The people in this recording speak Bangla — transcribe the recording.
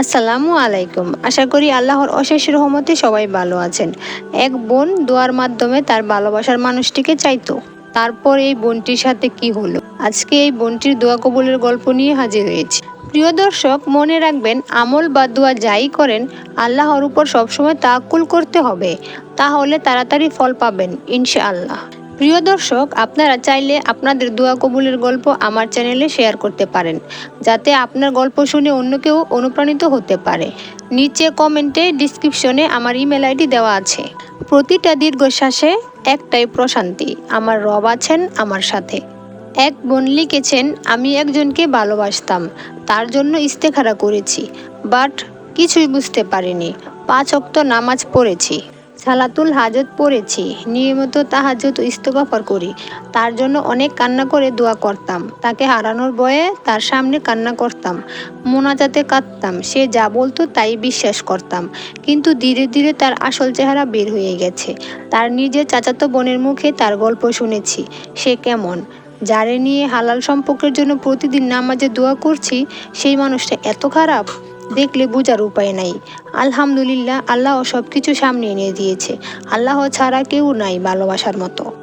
আসসালামু আলাইকুম। আশা করি আল্লাহর অশেষ রহমতে সবাই ভালো আছেন। এক বোন দোয়ার মাধ্যমে তার ভালোবাসার মানুষটিকে চাইতো। তারপর এই বোনটির সাথে কি হলো? আজকে এই বোনটির দোয়া কবুলের গল্প নিয়ে হাজির হয়েছি। প্রিয় দর্শক, মনে রাখবেন, আমল বা দোয়া যাই করেন, আল্লাহর উপর সবসময় তাকুল করতে হবে। তাহলে তাড়াতাড়ি ফল পাবেন, ইনশাআল্লাহ। প্রিয় দর্শক, আপনারা চাইলে আপনাদের দোয়া কবুলের গল্প আমার চ্যানেলে শেয়ার করতে পারেন, যাতে আপনার গল্প শুনে অন্য কেউ অনুপ্রাণিত হতে পারে। নিচে কমেন্টে ডিসক্রিপশনে আমার ইমেল আইডি দেওয়া আছে। প্রতিটা দীর্ঘশ্বাসে একটাই প্রশান্তি, আমার রব আছেন আমার সাথে। এক বোন লিখেছেন, আমি একজনকে ভালোবাসতাম, তার জন্য ইস্তেখারা করেছি, বাট কিছুই বুঝতে পারিনি। পাঁচ অক্ত নামাজ পড়েছি। সালাতুল হাজত পড়েছি। নিয়মিত তাহাজত ইস্তগফর করি। তার জন্য অনেক কান্না করে দোয়া করতাম। তাকে হারানোর ভয়ে তার সামনে কান্না করতাম। মোনাজাতে কাঁদতাম। সে যা বলতো তাই বিশ্বাস করতাম। কিন্তু ধীরে ধীরে তার আসল চেহারা বের হয়ে গেছে। তার নিজের চাচাতো বোনের মুখে তার গল্প শুনেছি। সে কেমন? যারে নিয়ে হালাল সম্পর্কের জন্য প্রতিদিন নামাজে দোয়া করছি, সেই মানুষটা এত খারাপ? দেখলে বোঝার উপায় নাই। আলহামদুলিল্লাহ, আল্লাহ সব কিছু সামনে এনে দিয়েছে। আল্লাহ ছাড়া কেউ নাই ভালোবাসার মতো।